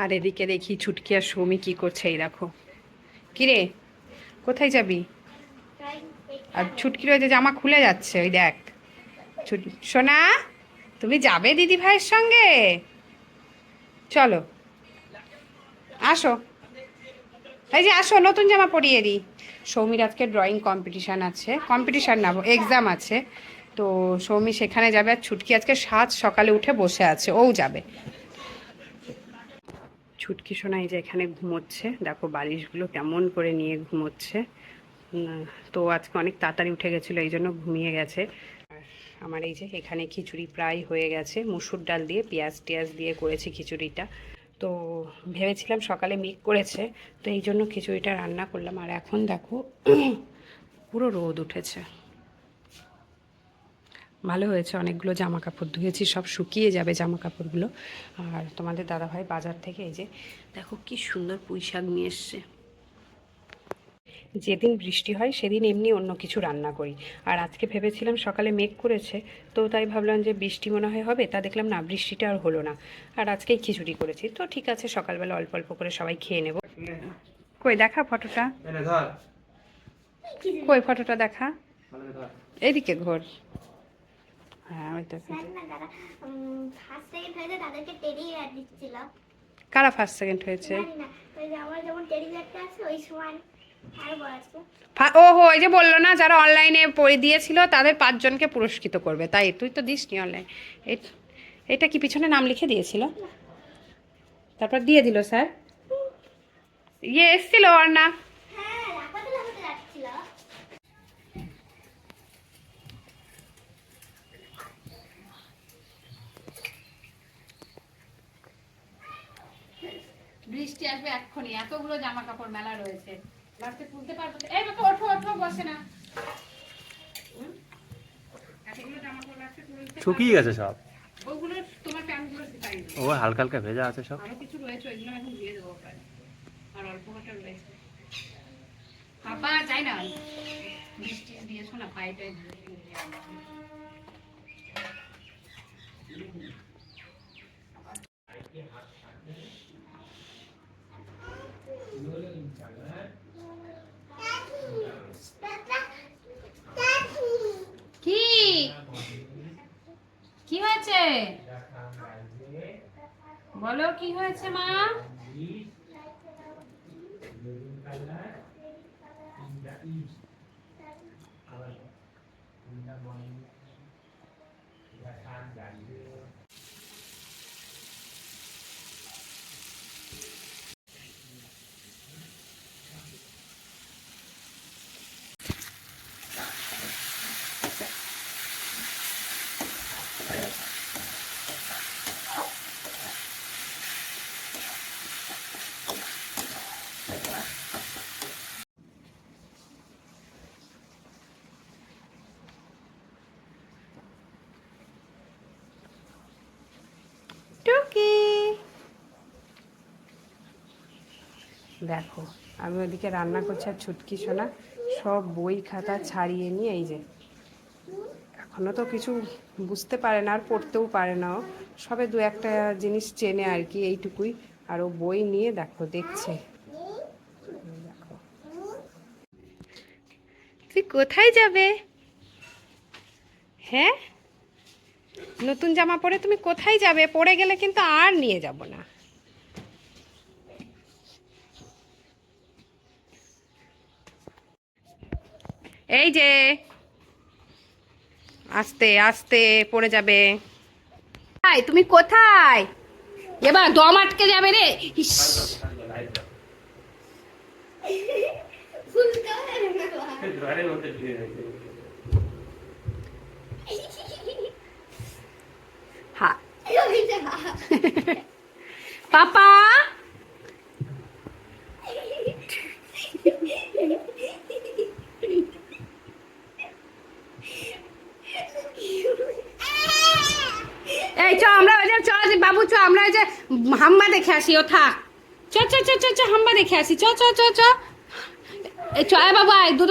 আর এদিকে দেখি ছুটকি আর সৌমি কি করছে, এই দেখো। কিরে, কোথায় যাবি? আর ছুটকি রয়েছে, জামা খুলে যাচ্ছে ওই দেখ। সোনা, তুমি যাবে দিদি ভাইয়ের সঙ্গে? চলো। আসো। এই যে আসো, নতুন জামা পরিয়ে দিই। সৌমির আজকে ড্রয়িং কম্পিটিশান আছে। কম্পিটিশান না এক্সাম আছে। তো সৌমি সেখানে যাবে আর ছুটকি আজকে সাত সকালে উঠে বসে আছে, ও যাবে। ছুটকি শোনাই যে এখানে ঘুমোচ্ছে, দেখো বালিশগুলো কেমন করে নিয়ে ঘুমোচ্ছে। তো আজকে অনেক তাড়াতাড়ি উঠে গেছিল, এই জন্য ঘুমিয়ে গেছে। আমার এই যে এখানে খিচুড়ি প্রায় হয়ে গেছে, মুসুর ডাল দিয়ে, পেঁয়াজ টিয়াজ দিয়ে করেছি খিচুড়িটা। তো ভেবেছিলাম সকালে মেঘ করেছে, তো এই জন্য খিচুড়িটা রান্না করলাম। আর এখন দেখো, পুরো রোদ উঠেছে। ভালো হয়েছে অনেকগুলো জামা কাপড় ধুয়েছি সব শুকিয়ে যাবে জামা কাপড়গুলো আর তোমাদের দাদাভাই বাজার থেকে এই যে দেখো কি সুন্দর পুঁই শাক নিয়ে এসছে। যেদিন বৃষ্টি হয় সেদিন এমনি অন্য কিছু রান্না করি। আর আজকে ভেবেছিলাম সকালে মেঘ করেছে তো তাই ভাবলাম যে বৃষ্টি মনে হয় হবে তা দেখলাম না বৃষ্টিটা আর হলো না। আর আজকেই খিচুড়ি করেছি তো ঠিক আছে সকালবেলা অল্প অল্প করে সবাই খেয়ে নেব। কই দেখা ফটোটা? কই ফটোটা দেখা? এদিকে ঘোর। হ্যাঁ ওই তো। স্যার না দাদা ফার্স্ট সেকেন্ড হয়েছে তাদেরকে টেডি বিয়ার দিচ্ছিল। কারা ফার্স্ট সেকেন্ড হয়েছে? ও হো এই যে বলল না যারা অনলাইনে পড়ে দিয়েছিল তাদের পাঁচজনকে পুরস্কৃত করবে। তাই তুই তো দিসনি অনলাইন এটা কি পিছনে নাম লিখে দিয়েছিল? তারপর দিয়ে দিল স্যার। ইয়ে এসছিল আর না হ্যাঁ লাফাতে লাফাতে যাচ্ছিল বৃষ্টি আসবে এক্ষুনি। এতগুলো জামা কাপড় মেলা রয়েছে। লাস্টে তুলতে পারব এই বাবা ওঠো ওঠো বসে না। শুকিয়ে গেছে সব। ওগুলো তোমার প্যান্টগুলো শুকাই ও হালকা হালকা ভেজা আছে সব। আরও কিছু রয়েছে ওইগুলো এখন দিয়ে দেবো আর অল্প কটা রয়েছে। বাবা যাই না। বৃষ্টি দিয়েছ না পাইটাই কি কি হয়েছে বলো কি হয়েছে মা? টুকি দেখো, আমি ওদিকে রান্না করছি আর ছুটকি সোনা, সব বই খাতা ছাড়িয়ে নিয়ে এই যে। এখনও তো কিছু বুঝতে পারে না আর পড়তেও পারে না সবে দু একটা জিনিস চেনে আর কি এইটুকুই। আর ও বই নিয়ে দেখো, দেখছে। দেখো তুই কোথায় যাবে? হ্যাঁ? নতুন জামা পরে তুমি কোথায় যাবে? পরে গেলে কিন্তু আর নিয়ে যাব না। এই যে। আস্তে আস্তে পড়ে যাবে। হাই তুমি কোথায়? এবার দম আটকে যাবে রে। হা। পাপা। এই চ আমরা ওই যে চ বাবু চ আমরা ওই যে হাম্মা দেখে আসি, ও থাক। চ চ চ চ হাম্মা দেখে আসি। চ চ চ চ এই চ বাবু, আয়, দুধ